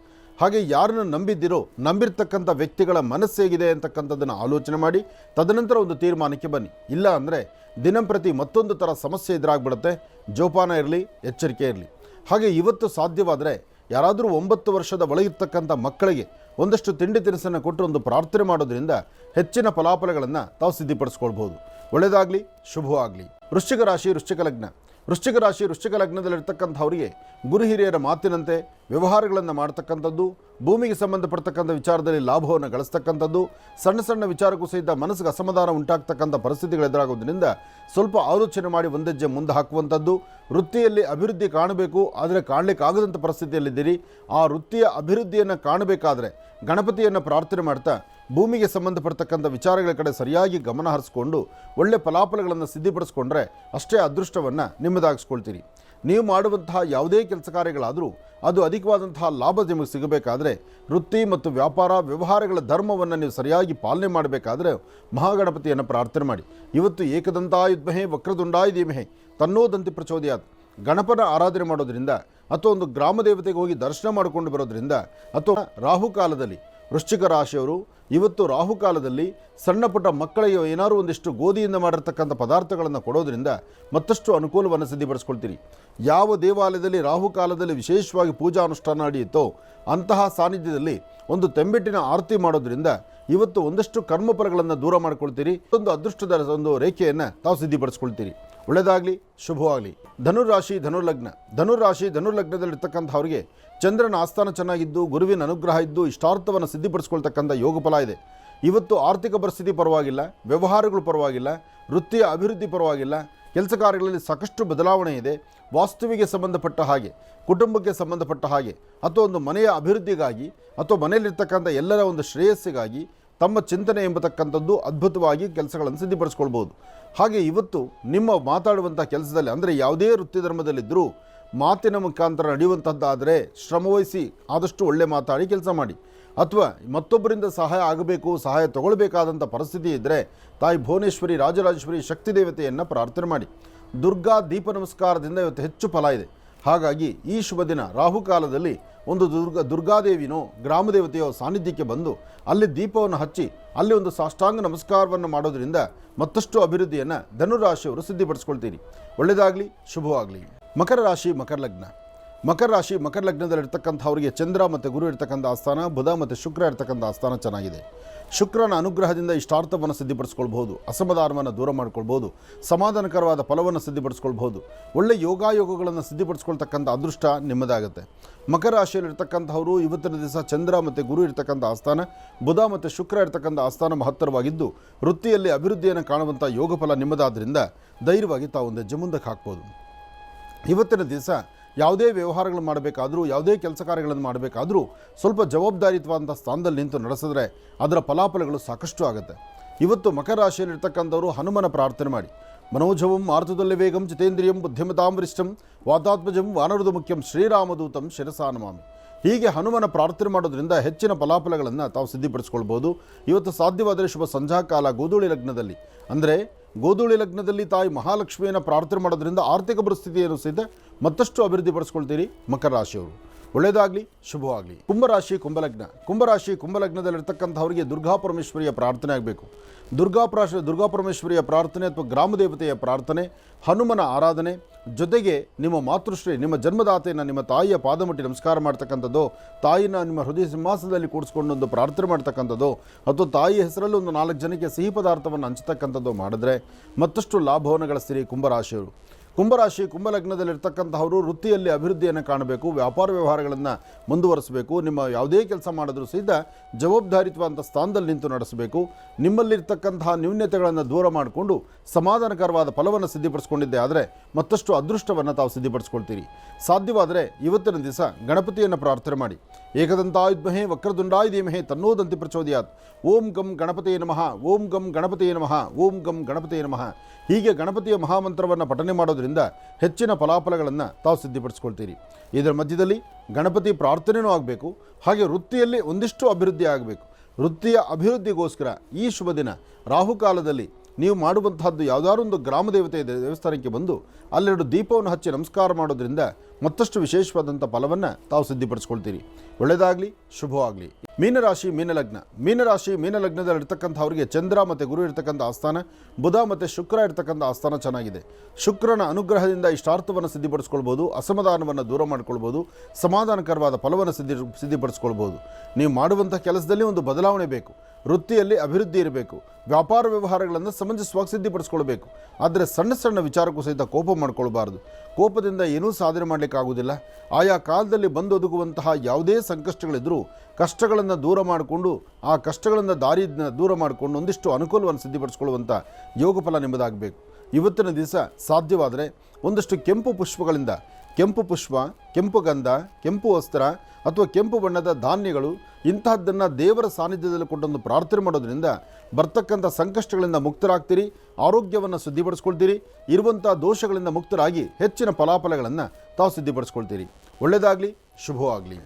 ಹಾಗೆ ಯಾರನ್ನು ನಂಬಿದ್ದೀರೋ, ನಂಬಿರ್ತಕ್ಕಂಥ ವ್ಯಕ್ತಿಗಳ ಮನಸ್ಸು ಹೇಗಿದೆ ಅಂತಕ್ಕಂಥದ್ದನ್ನು ಆಲೋಚನೆ ಮಾಡಿ, ತದನಂತರ ಒಂದು ತೀರ್ಮಾನಕ್ಕೆ ಬನ್ನಿ. ಇಲ್ಲ ಅಂದರೆ ದಿನಂಪ್ರತಿ ಮತ್ತೊಂದು ಥರ ಸಮಸ್ಯೆ ಎದುರಾಗ್ಬಿಡುತ್ತೆ. ಜೋಪಾನ ಇರಲಿ, ಎಚ್ಚರಿಕೆ ಇರಲಿ. ಹಾಗೆ ಇವತ್ತು ಸಾಧ್ಯವಾದರೆ ಯಾರಾದರೂ ಒಂಬತ್ತು ವರ್ಷದ ಒಳಗಿರ್ತಕ್ಕಂಥ ಮಕ್ಕಳಿಗೆ ಒಂದಷ್ಟು ತಿಂಡಿ ತಿನಿಸನ್ನು ಕೊಟ್ಟು ಒಂದು ಪ್ರಾರ್ಥನೆ ಮಾಡೋದ್ರಿಂದ ಹೆಚ್ಚಿನ ಫಲಾಫಲಗಳನ್ನು ತಾವು ಸಿದ್ಧಿಪಡಿಸ್ಕೊಳ್ಬೋದು ಒಳ್ಳೆಯದಾಗಲಿ, ಶುಭವಾಗಲಿ. ವೃಶ್ಚಿಕ ರಾಶಿ, ವೃಶ್ಚಿಕ ಲಗ್ನ. ವೃಶ್ಚಿಕ ರಾಶಿ, ವೃಶ್ಚಿಕ ಲಗ್ನದಲ್ಲಿರ್ತಕ್ಕಂಥವರಿಗೆ ಗುರು ಹಿರಿಯರ ಮಾತಿನಂತೆ ವ್ಯವಹಾರಗಳನ್ನು ಮಾಡ್ತಕ್ಕಂಥದ್ದು, ಭೂಮಿಗೆ ಸಂಬಂಧಪಡ್ತಕ್ಕಂಥ ವಿಚಾರದಲ್ಲಿ ಲಾಭವನ್ನು ಗಳಿಸ್ತಕ್ಕಂಥದ್ದು, ಸಣ್ಣ ಸಣ್ಣ ವಿಚಾರಕ್ಕೂ ಸಹಿತ ಮನಸ್ಸಿಗೆ ಅಸಮಾಧಾನ ಉಂಟಾಗ್ತಕ್ಕಂಥ ಪರಿಸ್ಥಿತಿಗಳು ಎದುರಾಗೋದ್ರಿಂದ ಸ್ವಲ್ಪ ಆಲೋಚನೆ ಮಾಡಿ ಒಂದೆಜ್ಜೆ ಮುಂದೆ ಹಾಕುವಂಥದ್ದು, ವೃತ್ತಿಯಲ್ಲಿ ಅಭಿವೃದ್ಧಿ ಕಾಣಬೇಕು, ಆದರೆ ಕಾಣಲಿಕ್ಕಾಗದಂಥ ಪರಿಸ್ಥಿತಿಯಲ್ಲಿದ್ದೀರಿ. ಆ ವೃತ್ತಿಯ ಅಭಿವೃದ್ಧಿಯನ್ನು ಕಾಣಬೇಕಾದ್ರೆ ಗಣಪತಿಯನ್ನು ಪ್ರಾರ್ಥನೆ ಮಾಡ್ತಾ ಭೂಮಿಗೆ ಸಂಬಂಧಪಡ್ತಕ್ಕಂಥ ವಿಚಾರಗಳ ಕಡೆ ಸರಿಯಾಗಿ ಗಮನ ಹರಿಸ್ಕೊಂಡು ಒಳ್ಳೆ ಫಲಾಫಲಗಳನ್ನು ಸಿದ್ಧಿಪಡಿಸ್ಕೊಂಡ್ರೆ ಅಷ್ಟೇ ಅದೃಷ್ಟವನ್ನು ನಿಮ್ಮದಾಗಿಸ್ಕೊಳ್ತೀರಿ. ನೀವು ಮಾಡುವಂತಹ ಯಾವುದೇ ಕೆಲಸ ಕಾರ್ಯಗಳಾದರೂ ಅದು ಅಧಿಕವಾದಂತಹ ಲಾಭ ನಿಮಗೆ ಸಿಗಬೇಕಾದ್ರೆ ವೃತ್ತಿ ಮತ್ತು ವ್ಯಾಪಾರ, ವ್ಯವಹಾರಗಳ ಧರ್ಮವನ್ನು ನೀವು ಸರಿಯಾಗಿ ಪಾಲನೆ ಮಾಡಬೇಕಾದ್ರೆ ಮಹಾಗಣಪತಿಯನ್ನು ಪ್ರಾರ್ಥನೆ ಮಾಡಿ. ಇವತ್ತು ಏಕದಂತಾಯುದ್ಮಹೇ ವಕ್ರದುಂಡಾಯ ಧೀಮಹೆ ತನ್ನೋದಂತಿ ಪ್ರಚೋದಯಾತ್. ಗಣಪನ ಆರಾಧನೆ ಮಾಡೋದ್ರಿಂದ ಅಥವಾ ಒಂದು ಗ್ರಾಮ ದೇವತೆಗೆ ಹೋಗಿ ದರ್ಶನ ಮಾಡಿಕೊಂಡು ಬರೋದ್ರಿಂದ ಅಥವಾ ರಾಹುಕಾಲದಲ್ಲಿ ವೃಶ್ಚಿಕ ರಾಶಿಯವರು, ಇವತ್ತು ರಾಹುಕಾಲದಲ್ಲಿ ಸಣ್ಣ ಪುಟ್ಟ ಮಕ್ಕಳಿಗೆ ಏನಾದರೂ ಒಂದಿಷ್ಟು ಗೋಧಿಯಿಂದ ಮಾಡಿರ್ತಕ್ಕಂಥ ಪದಾರ್ಥಗಳನ್ನು ಕೊಡೋದ್ರಿಂದ ಮತ್ತಷ್ಟು ಅನುಕೂಲವನ್ನು ಸಿದ್ಧಿಪಡಿಸ್ಕೊಳ್ತೀರಿ. ಯಾವ ದೇವಾಲಯದಲ್ಲಿ ರಾಹುಕಾಲದಲ್ಲಿ ವಿಶೇಷವಾಗಿ ಪೂಜಾ ಅನುಷ್ಠಾನ ನಡೆಯುತ್ತೋ ಅಂತಹ ಸಾನ್ನಿಧ್ಯದಲ್ಲಿ ಒಂದು ತೆಂಬೆಟ್ಟಿನ ಆರತಿ ಮಾಡೋದ್ರಿಂದ ಇವತ್ತು ಒಂದಷ್ಟು ಕರ್ಮಫಲಗಳನ್ನು ದೂರ ಮಾಡ್ಕೊಳ್ತೀರಿ. ಒಂದು ಅದೃಷ್ಟದ ಒಂದು ರೇಖೆಯನ್ನು ತಾವು ಸಿದ್ಧಿಪಡಿಸ್ಕೊಳ್ತೀರಿ. ಒಳ್ಳೆಯದಾಗಲಿ, ಶುಭವಾಗಲಿ. ಧನುರಾಶಿ ಧನುರ್ಲಗ್ನ. ಧನುರಾಶಿ ಧನುರ್ಲಗ್ನದಲ್ಲಿರ್ತಕ್ಕಂಥವ್ರಿಗೆ ಚಂದ್ರನ ಆಸ್ಥಾನ ಚೆನ್ನಾಗಿದ್ದು, ಗುರುವಿನ ಅನುಗ್ರಹ ಇದ್ದು, ಇಷ್ಟಾರ್ಥವನ್ನು ಸಿದ್ಧಿಪಡಿಸ್ಕೊಳ್ತಕ್ಕಂಥ ಯೋಗ ಫಲ ಇದೆ. ಇವತ್ತು ಆರ್ಥಿಕ ಪರಿಸ್ಥಿತಿ ಪರವಾಗಿಲ್ಲ, ವ್ಯವಹಾರಗಳು ಪರವಾಗಿಲ್ಲ, ವೃತ್ತಿಯ ಅಭಿವೃದ್ಧಿ ಪರವಾಗಿಲ್ಲ ಕೆಲಸ ಕಾರ್ಯಗಳಲ್ಲಿ ಸಾಕಷ್ಟು ಬದಲಾವಣೆ ಇದೆ. ವಾಸ್ತುವಿಗೆ ಸಂಬಂಧಪಟ್ಟ ಹಾಗೆ, ಕುಟುಂಬಕ್ಕೆ ಸಂಬಂಧಪಟ್ಟ ಹಾಗೆ, ಅಥವಾ ಒಂದು ಮನೆಯ ಅಭಿವೃದ್ಧಿಗಾಗಿ, ಅಥವಾ ಮನೆಯಲ್ಲಿರ್ತಕ್ಕಂಥ ಎಲ್ಲರ ಒಂದು ಶ್ರೇಯಸ್ಸಿಗಾಗಿ ತಮ್ಮ ಚಿಂತನೆ ಎಂಬತಕ್ಕಂಥದ್ದು ಅದ್ಭುತವಾಗಿ ಕೆಲಸಗಳನ್ನು ಸಿದ್ಧಪಡಿಸ್ಕೊಳ್ಬೋದು ಹಾಗೆ ಇವತ್ತು ನಿಮ್ಮ ಮಾತಾಡುವಂಥ ಕೆಲಸದಲ್ಲಿ, ಅಂದರೆ ಯಾವುದೇ ವೃತ್ತಿ ಧರ್ಮದಲ್ಲಿದ್ದರೂ ಮಾತಿನ ಮುಖಾಂತರ ನಡೆಯುವಂಥದ್ದಾದರೆ ಶ್ರಮವಹಿಸಿ ಆದಷ್ಟು ಒಳ್ಳೆ ಮಾತಾಡಿ ಕೆಲಸ ಮಾಡಿ. ಅಥವಾ ಮತ್ತೊಬ್ಬರಿಂದ ಸಹಾಯ ಆಗಬೇಕು, ಸಹಾಯ ತಗೊಳ್ಬೇಕಾದಂಥ ಪರಿಸ್ಥಿತಿ ಇದ್ದರೆ ತಾಯಿ ಭುವನೇಶ್ವರಿ, ರಾಜರಾಜೇಶ್ವರಿ ಶಕ್ತಿ ದೇವತೆಯನ್ನು ಪ್ರಾರ್ಥನೆ ಮಾಡಿ. ದುರ್ಗಾ ದೀಪ ನಮಸ್ಕಾರದಿಂದ ಇವತ್ತು ಹೆಚ್ಚು ಫಲ ಇದೆ. ಹಾಗಾಗಿ ಈ ಶುಭ ದಿನ ರಾಹುಕಾಲದಲ್ಲಿ ಒಂದು ದುರ್ಗ, ದುರ್ಗಾದೇವಿನೋ, ಗ್ರಾಮ ದೇವತೆಯೋ ಸಾನ್ನಿಧ್ಯಕ್ಕೆ ಬಂದು ಅಲ್ಲಿ ದೀಪವನ್ನು ಹಚ್ಚಿ, ಅಲ್ಲಿ ಒಂದು ಸಾಷ್ಟಾಂಗ ನಮಸ್ಕಾರವನ್ನು ಮಾಡೋದರಿಂದ ಮತ್ತಷ್ಟು ಅಭಿವೃದ್ಧಿಯನ್ನು ಧನುರಾಶಿಯವರು ಸಿದ್ಧಿಪಡಿಸ್ಕೊಳ್ತೀರಿ. ಒಳ್ಳೆಯದಾಗಲಿ, ಶುಭವಾಗಲಿ. ಮಕರ ರಾಶಿ, ಮಕರ ಲಗ್ನ. ಮಕರ ರಾಶಿ, ಮಕರ ಲಗ್ನದಲ್ಲಿರ್ತಕ್ಕಂಥವರಿಗೆ ಚಂದ್ರ ಮತ್ತು ಗುರು ಇರ್ತಕ್ಕಂಥ ಆಸ್ಥಾನ, ಬುಧ ಮತ್ತು ಶುಕ್ರ ಇರ್ತಕ್ಕಂಥ ಆಸ್ಥಾನ ಚೆನ್ನಾಗಿದೆ. ಶುಕ್ರನ ಅನುಗ್ರಹದಿಂದ ಇಷ್ಟಾರ್ಥವನ್ನು ಸಿದ್ಧಪಡಿಸ್ಕೊಳ್ಬೋದು ಅಸಮಾಧಾನವನ್ನು ದೂರ ಮಾಡ್ಕೊಳ್ಬೋದು ಸಮಾಧಾನಕರವಾದ ಫಲವನ್ನು ಸಿದ್ಧಪಡಿಸ್ಕೊಳ್ಬೋದು ಒಳ್ಳೆಯ ಯೋಗಾಯೋಗಗಳನ್ನು ಸಿದ್ಧಪಡಿಸ್ಕೊಳ್ತಕ್ಕಂಥ ಅದೃಷ್ಟ ನಿಮ್ಮದಾಗುತ್ತೆ. ಮಕರ ರಾಶಿಯಲ್ಲಿರ್ತಕ್ಕಂಥವರು ಇವತ್ತಿನ ದಿವಸ ಚಂದ್ರ ಮತ್ತು ಗುರು ಇರ್ತಕ್ಕಂಥ ಆಸ್ಥಾನ, ಬುಧ ಮತ್ತು ಶುಕ್ರ ಇರ್ತಕ್ಕಂಥ ಆಸ್ಥಾನ ಮಹತ್ತರವಾಗಿದ್ದು, ವೃತ್ತಿಯಲ್ಲಿ ಅಭಿವೃದ್ಧಿಯನ್ನು ಕಾಣುವಂಥ ಯೋಗ ಫಲ ನಿಮ್ಮದಾದ್ದರಿಂದ ಧೈರ್ಯವಾಗಿ ತಾವು ಒಂದು ಹೆಜ್ಜೆ ಮುಂದಕ್ಕೆ ಹಾಕ್ಬೋದು. ಇವತ್ತಿನ ದಿವಸ ಯಾವುದೇ ವ್ಯವಹಾರಗಳು ಮಾಡಬೇಕಾದರೂ, ಯಾವುದೇ ಕೆಲಸ ಕಾರ್ಯಗಳನ್ನು ಮಾಡಬೇಕಾದರೂ ಸ್ವಲ್ಪ ಜವಾಬ್ದಾರಿಯುತವಾದಂಥ ಸ್ಥಾನದಲ್ಲಿ ನಿಂತು ನಡೆಸಿದ್ರೆ ಅದರ ಫಲಾಫಲಗಳು ಸಾಕಷ್ಟು ಆಗುತ್ತೆ. ಇವತ್ತು ಮಕರ ರಾಶಿಯಲ್ಲಿರ್ತಕ್ಕಂಥವರು ಹನುಮನ ಪ್ರಾರ್ಥನೆ ಮಾಡಿ. ಮನೋಜವಂ ಆರ್ಥದಲ್ಲಿ ವೇಗಂ, ಜಿತೇಂದ್ರಿಯಂ ಬುದ್ಧಿಮತಾಂ ವರಿಷ್ಠಂ ವಾತಾತ್ಮಜಂ ವಾನರದು ಮುಖ್ಯಂ ಶ್ರೀರಾಮದೂತಂ, ಶಿರಸಾನಮಾಮಿ. ಹೀಗೆ ಹನುಮನ ಪ್ರಾರ್ಥನೆ ಮಾಡೋದ್ರಿಂದ ಹೆಚ್ಚಿನ ಫಲಾಫಲಗಳನ್ನು ತಾವು ಸಿದ್ಧಿಪಡಿಸ್ಕೊಳ್ಬೋದು. ಇವತ್ತು ಸಾಧ್ಯವಾದರೆ ಶುಭ ಸಂಧ್ಯಾಕಾಲ ಗೋಧೂಳಿ ಲಗ್ನದಲ್ಲಿ. ಅಂದರೆ ಗೋಧೂಳಿ ಲಗ್ನದಲ್ಲಿ ತಾಯಿ ಮಹಾಲಕ್ಷ್ಮಿಯನ್ನು ಪ್ರಾರ್ಥನೆ ಮಾಡೋದ್ರಿಂದ ಆರ್ಥಿಕ ಪರಿಸ್ಥಿತಿಯನ್ನು ಸಹಿತ ಮತ್ತಷ್ಟು ಅಭಿವೃದ್ಧಿಪಡಿಸ್ಕೊಳ್ತೀರಿ ಮಕರ ರಾಶಿಯವರು ಒಳ್ಳೆಯದಾಗಲಿ, ಶುಭವಾಗಲಿ. ಕುಂಭರಾಶಿ, ಕುಂಭಲಗ್ನ. ಕುಂಭರಾಶಿ, ಕುಂಭಲಗ್ನದಲ್ಲಿರ್ತಕ್ಕಂಥವರಿಗೆ ದುರ್ಗಾ ಪರಮೇಶ್ವರಿಯ ಪ್ರಾರ್ಥನೆ ಆಗಬೇಕು. ದುರ್ಗಾ ಪ್ರಾಶ, ದುರ್ಗಾ ಪರಮೇಶ್ವರಿಯ ಪ್ರಾರ್ಥನೆ ಅಥವಾ ಗ್ರಾಮ ದೇವತೆಯ ಪ್ರಾರ್ಥನೆ, ಹನುಮನ ಆರಾಧನೆ ಜೊತೆಗೆ ನಿಮ್ಮ ಮಾತೃಶ್ರೀ, ನಿಮ್ಮ ಜನ್ಮದಾತೆಯನ್ನು ನಿಮ್ಮ ತಾಯಿಯ ಪಾದಮಟ್ಟಿ ನಮಸ್ಕಾರ ಮಾಡ್ತಕ್ಕಂಥದ್ದು, ತಾಯಿನ ನಿಮ್ಮ ಹೃದಯ ಸಿಂಹಾಸನದಲ್ಲಿ ಕೂಡಿಸ್ಕೊಂಡು ಒಂದು ಪ್ರಾರ್ಥನೆ ಮಾಡ್ತಕ್ಕಂಥದ್ದು ಅಥವಾ ತಾಯಿಯ ಹೆಸರಲ್ಲಿ ಒಂದು ನಾಲ್ಕು ಜನಕ್ಕೆ ಸಿಹಿ ಪದಾರ್ಥವನ್ನು ಹಂಚತಕ್ಕಂಥದ್ದು ಮಾಡಿದ್ರೆ ಮತ್ತಷ್ಟು ಲಾಭವನಗಳ ಗಳಿಸ್ತೀರಿ ಕುಂಭರಾಶಿಯವರು. ಕುಂಭರಾಶಿ ಕುಂಭಲಗ್ನದಲ್ಲಿರ್ತಕ್ಕಂಥವರು ವೃತ್ತಿಯಲ್ಲಿ ಅಭಿವೃದ್ಧಿಯನ್ನು ಕಾಣಬೇಕು, ವ್ಯಾಪಾರ ವ್ಯವಹಾರಗಳನ್ನು ಮುಂದುವರಿಸಬೇಕು, ನಿಮ್ಮ ಯಾವುದೇ ಕೆಲಸ ಮಾಡಿದ್ರೂ ಸಹಿತ ಜವಾಬ್ದಾರಿತ್ವಂಥ ಸ್ಥಾನದಲ್ಲಿ ನಿಂತು ನಡೆಸಬೇಕು. ನಿಮ್ಮಲ್ಲಿರ್ತಕ್ಕಂತಹ ನ್ಯೂನ್ಯತೆಗಳನ್ನು ದೂರ ಮಾಡಿಕೊಂಡು ಸಮಾಧಾನಕರವಾದ ಫಲವನ್ನು ಸಿದ್ಧಪಡಿಸಿಕೊಂಡಿದ್ದೆ ಆದರೆ ಮತ್ತಷ್ಟು ಅದೃಷ್ಟವನ್ನು ತಾವು ಸಿದ್ಧಪಡಿಸ್ಕೊಳ್ತೀರಿ. ಸಾಧ್ಯವಾದರೆ ಇವತ್ತಿನ ದಿವಸ ಗಣಪತಿಯನ್ನು ಪ್ರಾರ್ಥನೆ ಮಾಡಿ. ಏಕದಂತಾಯುಧ್ಮಹೇ ವಕ್ರದುಂಡಾಯ ಧೀಮಹೇ ತನ್ನೋದಂತಿ ಪ್ರಚೋದಯಾತ್. ಓಂ ಗಂ ಗಣಪತಿಯೇ ನಮಃ, ಓಂ ಗಂ ಗಣಪತಿಯೇ ನಮಃ, ಓಂ ಗಂ ಗಣಪತಿಯ ನಮಃ. ಹೀಗೆ ಗಣಪತಿಯ ಮಹಾಮಂತ್ರವನ್ನು ಪಠನೆ ಮಾಡೋದರಿಂದ ಹೆಚ್ಚಿನ ಫಲಾಫಲಗಳನ್ನು ತಾವು ಸಿದ್ಧಿಪಡಿಸ್ಕೊಳ್ತೀರಿ. ಇದರ ಮಧ್ಯದಲ್ಲಿ ಗಣಪತಿ ಪ್ರಾರ್ಥನೆಯೂ ಆಗಬೇಕು, ಹಾಗೆ ವೃತ್ತಿಯಲ್ಲಿ ಒಂದಿಷ್ಟು ಅಭಿವೃದ್ಧಿ ಆಗಬೇಕು. ವೃತ್ತಿಯ ಅಭಿವೃದ್ಧಿಗೋಸ್ಕರ ಈ ಶುಭ ದಿನ ರಾಹುಕಾಲದಲ್ಲಿ ನೀವು ಮಾಡುವಂತಹದ್ದು ಯಾವುದಾದ್ರು ಒಂದು ಗ್ರಾಮ ದೇವತೆ ದೇವಸ್ಥಾನಕ್ಕೆ ಬಂದು ಅಲ್ಲೆರಡು ದೀಪವನ್ನು ಹಚ್ಚಿ ನಮಸ್ಕಾರ ಮಾಡೋದ್ರಿಂದ ಮತ್ತಷ್ಟು ವಿಶೇಷವಾದಂಥ ಫಲವನ್ನು ತಾವು ಸಿದ್ಧಿಪಡಿಸ್ಕೊಳ್ತೀರಿ. ಒಳ್ಳೆಯದಾಗಲಿ, ಶುಭವಾಗಲಿ. ಮೀನರಾಶಿ, ಮೀನಲಗ್ನ. ಮೀನರಾಶಿ ಮೀನಲಗ್ನದಲ್ಲಿರ್ತಕ್ಕಂಥವ್ರಿಗೆ ಚಂದ್ರ ಮತ್ತು ಗುರು ಇರ್ತಕ್ಕಂಥ ಆಸ್ಥಾನ, ಬುಧ ಮತ್ತು ಶುಕ್ರ ಇರ್ತಕ್ಕಂಥ ಆಸ್ಥಾನ ಚೆನ್ನಾಗಿದೆ. ಶುಕ್ರನ ಅನುಗ್ರಹದಿಂದ ಇಷ್ಟಾರ್ಥವನ್ನು ಸಿದ್ಧಿಪಡಿಸ್ಕೊಳ್ಬೋದು, ಅಸಮಾಧಾನವನ್ನು ದೂರ ಮಾಡ್ಕೊಳ್ಬೋದು, ಸಮಾಧಾನಕರವಾದ ಫಲವನ್ನು ಸಿದ್ಧಿ, ಸಿದ್ಧಿಪಡಿಸ್ಕೊಳ್ಬೋದು. ನೀವು ಮಾಡುವಂಥ ಕೆಲಸದಲ್ಲಿ ಒಂದು ಬದಲಾವಣೆ ಬೇಕು. ವೃತ್ತಿಯಲ್ಲಿ ಅಭಿವೃದ್ಧಿ ಇರಬೇಕು. ವ್ಯಾಪಾರ ವ್ಯವಹಾರಗಳನ್ನು ಸಮಂಜಸವಾಗಿ ಸಿದ್ಧಿಪಡಿಸ್ಕೊಳ್ಬೇಕು. ಆದರೆ ಸಣ್ಣ ಸಣ್ಣ ವಿಚಾರಕ್ಕೂ ಸಹಿತ ಕೋಪ ಮಾಡ್ಕೊಳ್ಬಾರ್ದು. ಕೋಪದಿಂದ ಏನೂ ಸಾಧನೆ ಮಾಡಲಿಕ್ಕಾಗುವುದಿಲ್ಲ. ಆಯಾ ಕಾಲದಲ್ಲಿ ಬಂದು ಒದಗುವಂತಹ ಯಾವುದೇ ಸಂಕಷ್ಟಗಳಿದ್ದರೂ ಕಷ್ಟಗಳನ್ನು ದೂರ ಮಾಡಿಕೊಂಡು, ಆ ಕಷ್ಟಗಳನ್ನು ದಾರಿ ದೂರ ಮಾಡಿಕೊಂಡು ಒಂದಿಷ್ಟು ಅನುಕೂಲವನ್ನು ಸಿದ್ಧಿಪಡಿಸ್ಕೊಳ್ಳುವಂಥ ಯೋಗಫಲ ನಿಮ್ಮದಾಗಬೇಕು. ಇವತ್ತಿನ ದಿವಸ ಸಾಧ್ಯವಾದರೆ ಒಂದಷ್ಟು ಕೆಂಪು ಪುಷ್ಪಗಳಿಂದ ಕೆಂಪು ಪುಷ್ಪ, ಕೆಂಪು ಗಂಧ, ಕೆಂಪು ವಸ್ತ್ರ ಅಥವಾ ಕೆಂಪು ಬಣ್ಣದ ಧಾನ್ಯಗಳು ಇಂತಹದ್ದನ್ನು ದೇವರ ಸಾನ್ನಿಧ್ಯದಲ್ಲಿ ಕೊಟ್ಟೊಂದು ಪ್ರಾರ್ಥನೆ ಮಾಡೋದ್ರಿಂದ ಬರ್ತಕ್ಕಂಥ ಸಂಕಷ್ಟಗಳಿಂದ ಮುಕ್ತರಾಗ್ತೀರಿ, ಆರೋಗ್ಯವನ್ನು ಸುದ್ದಿಪಡಿಸ್ಕೊಳ್ತೀರಿ ಇರುವಂಥ ದೋಷಗಳಿಂದ ಮುಕ್ತರಾಗಿ ಹೆಚ್ಚಿನ ಫಲಾಫಲಗಳನ್ನು ತಾವು ಸಿದ್ಧಿಪಡಿಸ್ಕೊಳ್ತೀರಿ. ಒಳ್ಳೆಯದಾಗಲಿ, ಶುಭವಾಗಲಿ.